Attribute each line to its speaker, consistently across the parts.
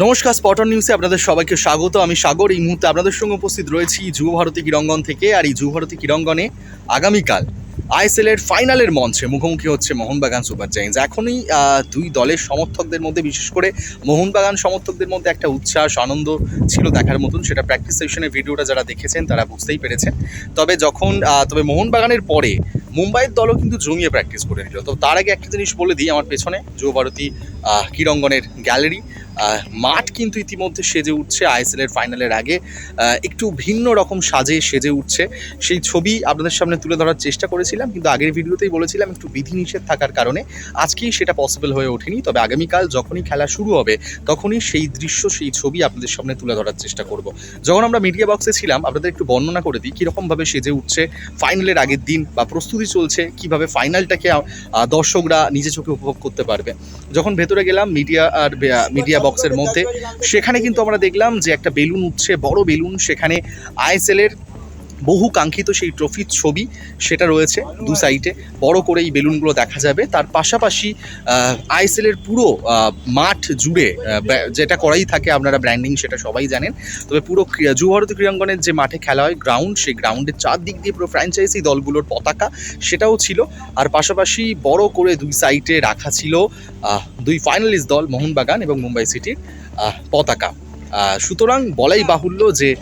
Speaker 1: নমস্কার স্পটন নিউজে আপনাদের সবাইকে স্বাগত। আমি সাগর। এই মুহূর্তে আপনাদের সঙ্গে উপস্থিত রয়েছি যুব ভারতী ক্রীড়াঙ্গন থেকে আর এই যুব ভারতী ক্রীড়াঙ্গনে আগামীকাল আইএসএল এর ফাইনালের মঞ্চে মুখোমুখি হচ্ছে মোহনবাগান সুপার জায়েন্টস। এখনই দুই দলের সমর্থকদের মধ্যে, বিশেষ করে মোহনবাগান সমর্থকদের মধ্যে একটা উচ্ছ্বাস, আনন্দ ছিল দেখার মতন। সেটা প্র্যাকটিস সেশনের ভিডিওটা যারা দেখেছেন, তারা বুঝতেই পেরেছেন। তবে যখন তবে মোহনবাগানের পরে মুম্বাইয়ের দলও কিন্তু জমিয়ে প্র্যাকটিস করে নিল। তো তার আগে একটা জিনিস বলে দিই আমার পেছনে, যুব ভারতী ক্রীড়াঙ্গনের গ্যালারি মাঠ কিন্তু ইতিমধ্যে সেজে উঠছে আইএসএল এর ফাইনালের আগে। একটু ভিন্ন রকম সাজে সেজে উঠছে। সেই ছবি আপনাদের সামনে তুলে ধরার চেষ্টা করেছিলাম, কিন্তু আগের ভিডিওতেই বলেছিলাম একটু বিধিনিষেধ থাকার কারণে আজকেই সেটা পসিবল হয়ে ওঠেনি। তবে আগামীকাল যখনই খেলা শুরু হবে, তখনই সেই দৃশ্য, সেই ছবি আপনাদের সামনে তুলে ধরার চেষ্টা করব। যখন আমরা মিডিয়া বক্সে ছিলাম, আপনাদের একটু বর্ণনা করে দিই কীরকমভাবে সেজে উঠছে ফাইনালের আগের দিন বা প্রস্তুতি চলছে, কীভাবে ফাইনালটাকে দর্শকরা নিজে চোখে উপভোগ করতে পারবে। যখন ভেতরে গেলাম মিডিয়া আর মিডিয়া বক্সের মধ্যে। সেখানে কিন্তু আমরা দেখলাম যে একটা বেলুন উঠছে, বড় বেলুন। সেখানে আইএসএল এর বহু কাঙ্ক্ষিত সেই ট্রফির ছবি সেটা রয়েছে দু সাইডে বড় করে এই বেলুনগুলো দেখা যাবে। তার পাশাপাশি আইএসএল এর পুরো মাঠ জুড়ে যেটা করাই থাকে আপনারা ব্র্যান্ডিং সেটা সবাই জানেন। তবে পুরো ক্রীড়া- যুব ভারতী ক্রীড়াঙ্গনের যে মাঠে খেলা হয় গ্রাউন্ড সেই গ্রাউন্ডের চারদিক দিয়ে পুরো ফ্র্যাঞ্চাইজি দলগুলোর পতাকা, সেটাও ছিল। আর পাশাপাশি বড় করে দুই সাইডে রাখা ছিল দুই ফাইনালিস্ট দল, মোহনবাগান এবং মুম্বাই সিটির পতাকা। সুতরাং বলাই বাহুল্য যে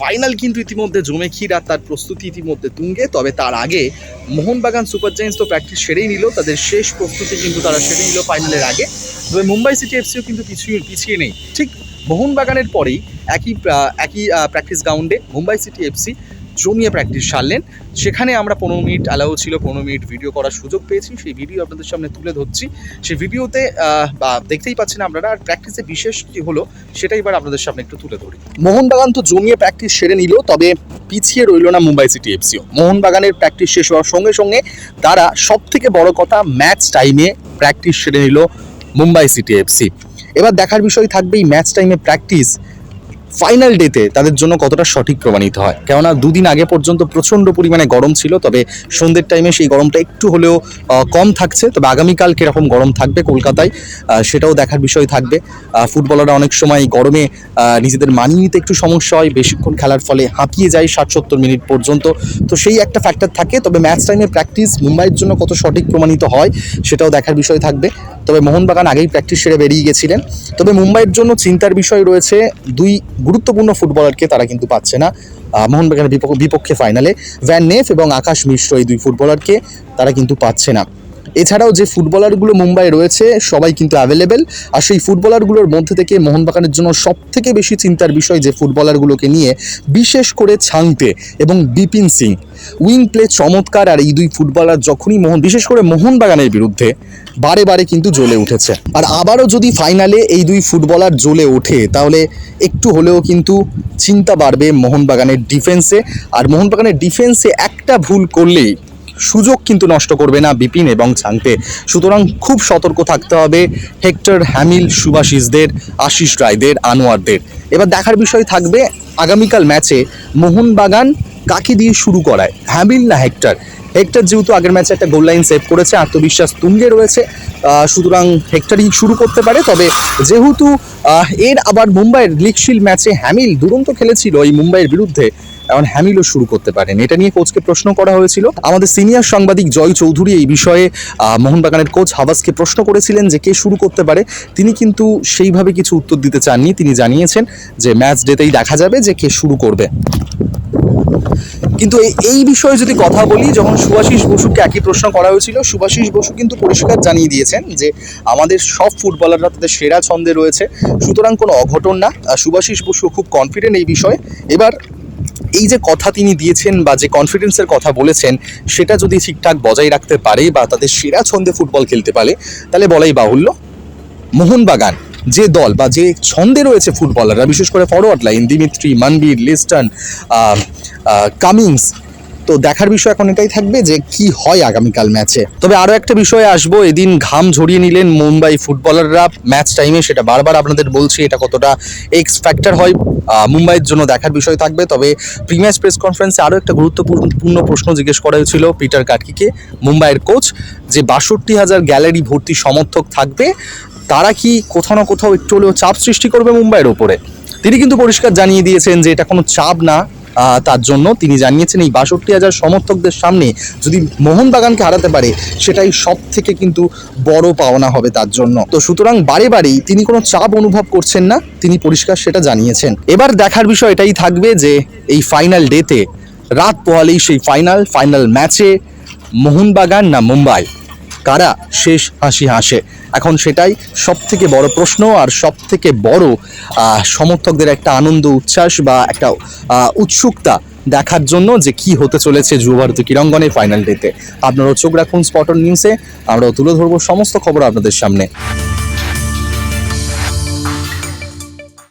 Speaker 1: ফাইনাল কিন্তু ইতিমধ্যে জমে ক্ষীর আর তার প্রস্তুতি ইতিমধ্যে তুঙ্গে। তবে তার আগে মোহনবাগান সুপার জায়েন্টস তো প্র্যাকটিস সেরেই নিল। তাদের শেষ প্রস্তুতি কিন্তু তারা সেরে নিল ফাইনালের আগে। তবে মুম্বাই সিটি এফসিও কিন্তু পিছিয়ে পিছিয়ে নেই। ঠিক মোহনবাগানের পরেই একই একই প্র্যাকটিস গ্রাউন্ডে মুম্বাই সিটি এফসি জমিয়ে প্র্যাকটিস সারলেন। সেখানে আমরা পনেরো মিনিট অ্যালাউ ছিল, পনেরো মিনিট ভিডিও করার সুযোগ পেয়েছি। সেই ভিডিও আপনাদের সামনে তুলে ধরছি। সেই ভিডিওতে বা দেখতেই পাচ্ছেন আপনারা, আর প্র্যাকটিসে বিশেষ কি হলো, সেটাই এবার আপনাদের সামনে একটু তুলে ধরি। মোহনবাগান তো জমিয়ে প্র্যাকটিস সেরে নিল, তবে পিছিয়ে রইল না মুম্বাই সিটি এফসিও মোহনবাগানের প্র্যাকটিস শেষ হওয়ার সঙ্গে সঙ্গে তারা সব থেকে বড় কথা ম্যাচ টাইমে প্র্যাকটিস সেরে নিল মুম্বাই সিটি এফসি এবার দেখার বিষয় থাকবে এই ম্যাচ টাইমে প্র্যাকটিস ফাইনাল ডেতে তাদের জন্য কতটা সঠিক প্রমাণিত হয়। কেননা দুদিন আগে পর্যন্ত প্রচণ্ড পরিমাণে গরম ছিল, তবে সন্ধ্যের টাইমে সেই গরমটা একটু হলেও কম থাকছে। তবে আগামীকাল কীরকম গরম থাকবে কলকাতায় সেটাও দেখার বিষয় থাকবে। ফুটবলাররা অনেক সময় গরমে নিজেদের মানিয়ে নিতে একটু সমস্যা হয়, বেশিক্ষণ খেলার ফলে হাঁপিয়ে যায় ষাট সত্তর মিনিট পর্যন্ত। তো সেই একটা ফ্যাক্টর থাকে, তবে ম্যাচ টাইমে প্র্যাকটিস মুম্বাইয়ের জন্য কত সঠিক প্রমাণিত হয়, সেটাও দেখার বিষয় থাকবে। তবে মোহনবাগান আগেই প্র্যাকটিস সেরে বেরিয়ে গেছিলেন। তবে মুম্বাইয়ের জন্য চিন্তার বিষয় রয়েছে, দুই গুরুত্বপূর্ণ ফুটবলারকে তারা কিন্তু পাচ্ছে না মোহনবাগানের বিপক্ষ- ফাইনালে ভ্যান নেফ এবং আকাশ মিশ্র এই দুই ফুটবলারকে তারা কিন্তু পাচ্ছে না। এছাড়াও যে ফুটবলারগুলো মুম্বাই রয়েছে, সবাই কিন্তু অ্যাভেলেবেল আর সেই ফুটবলারগুলোর মধ্যে থেকে মোহনবাগানের জন্য সব থেকে বেশি চিন্তার বিষয় যে ফুটবলারগুলোকে নিয়ে, বিশেষ করে ছাংতে এবং বিপিন সিং। উইং প্লে চমৎকার আর এই দুই ফুটবলার যখনই মোহন, বিশেষ করে মোহনবাগানের বিরুদ্ধে, বারে বারে কিন্তু জ্বলে উঠেছে। আর আবারও যদি ফাইনালে এই দুই ফুটবলার জ্বলে ওঠে, তাহলে একটু হলেও কিন্তু চিন্তা বাড়বে মোহনবাগানের ডিফেন্সে আর মোহনবাগানের ডিফেন্সে একটা ভুল করলেই সুযোগ কিন্তু নষ্ট করবে না বিপিন এবং ছাংতে সুতরাং খুব সতর্ক থাকতে হবে হেক্টর হ্যামিল সুভাশিসদের আশিস রায়দের, আনোয়ারদের। এবার দেখার বিষয় থাকবে, আগামীকাল ম্যাচে মোহনবাগান কাকে দিয়ে শুরু করায়? হ্যামিল না হেক্টর? হেক্টর যেহেতু আগের ম্যাচে একটা গোল লাইন সেভ করেছে, আত্মবিশ্বাস তুঙ্গে রয়েছে। সুতরাং হেক্টরই শুরু করতে পারে, তবে যেহেতু এর আবার মুম্বাইয়ের লিগশিল ম্যাচে হ্যামিল দুরন্ত খেলেছিল এই মুম্বাইয়ের বিরুদ্ধে এখন হ্যামিলও শুরু করতে পারেন। এটা নিয়ে কোচকে প্রশ্ন করা হয়েছিল। আমাদের সিনিয়র সাংবাদিক জয় চৌধুরী এই বিষয়ে মোহনবাগানের কোচ হাবাসকে প্রশ্ন করেছিলেন যে কে শুরু করতে পারে। তিনি কিন্তু সেইভাবে কিছু উত্তর দিতে চাননি। তিনি জানিয়েছেন যে ম্যাচ ডেতেই দেখা যাবে যে কে শুরু করবে। কিন্তু এই- বিষয়ে যদি কথা বলি, যখন সুভাষিস বসুকে একই প্রশ্ন করা হয়েছিল, সুভাষিস বসু কিন্তু পরিষ্কার জানিয়ে দিয়েছেন যে আমাদের সব ফুটবলাররা তাদের সেরা ছন্দে রয়েছে। সুতরাং কোনো অঘটন না। সুভাষিস বসু খুব কনফিডেন্ট এই বিষয়ে। এবার এই যে কথা তিনি দিয়েছেন বা যে কনফিডেন্সের কথা বলেছেন, সেটা যদি ঠিকঠাক বজায় রাখতে পারে বা তাদের সেরা ছন্দে ফুটবল খেলতে পারে, তাহলে বলাই বাহুল্য। মোহনবাগান, যে দল বা যে ছন্দে রয়েছে ফুটবলাররা বিশেষ করে forward line Dimitri Manvir Liston Cummings তো দেখার বিষয় এখন এটাই থাকবে যে কি হয় আগামীকাল ম্যাচে। তবে আরও একটা বিষয়ে আসব, এদিন ঘাম ঝরিয়ে নিলেন মুম্বাই ফুটবলাররা। ম্যাচ টাইমে সেটা বারবার আপনাদের বলছি, এটা কতটা এক্স ফ্যাক্টর হয় মুম্বাইয়ের জন্য দেখার বিষয় থাকবে। তবে প্রিমিয়ার প্রেস কনফারেন্সে আরও একটা গুরুত্বপূর্ণ প্রশ্ন জিজ্ঞেস করা হয়েছিল পিটার কাটকিকে, মুম্বাইয়ের কোচ যে বাষট্টি হাজার গ্যালারি ভর্তি সমর্থক থাকবে, তারা কি কোথাও না কোথাও একটু হলেও চাপ সৃষ্টি করবে মুম্বাইয়ের ওপরে? তিনি কিন্তু পরিষ্কার জানিয়ে দিয়েছেন যে এটা কোনো চাপ না তার জন্য তিনি জানিয়েছেন, এই বাষট্টি হাজার সমর্থকদের সামনে যদি মোহনবাগানকে হারাতে পারে, সেটাই সব থেকে কিন্তু বড় পাওনা হবে তার জন্য। তো সুতরাং বারে বারেই তিনি কোনো চাপ অনুভব করছেন না, তিনি পরিষ্কার সেটা জানিয়েছেন। এবার দেখার বিষয় এটাই থাকবে যে, এই ফাইনাল ডেতে রাত পোহালেই সেই ফাইনাল ফাইনাল ম্যাচে মোহনবাগান না মুম্বাই? কারা শেষ হাসি হাসে? এখন সেটাই সব থেকে বড় প্রশ্ন আর সব থেকে বড় সমর্থকদের একটা আনন্দ উচ্ছ্বাস বা একটা উৎসুকতা দেখার জন্য যে কি হতে চলেছে যুবভারতী ক্রীড়াঙ্গনে ফাইনাল ডেতে আপনারাও চোখ রাখুন স্পটন নিউজে আমরাও তুলে ধরবো সমস্ত খবর আপনাদের সামনে।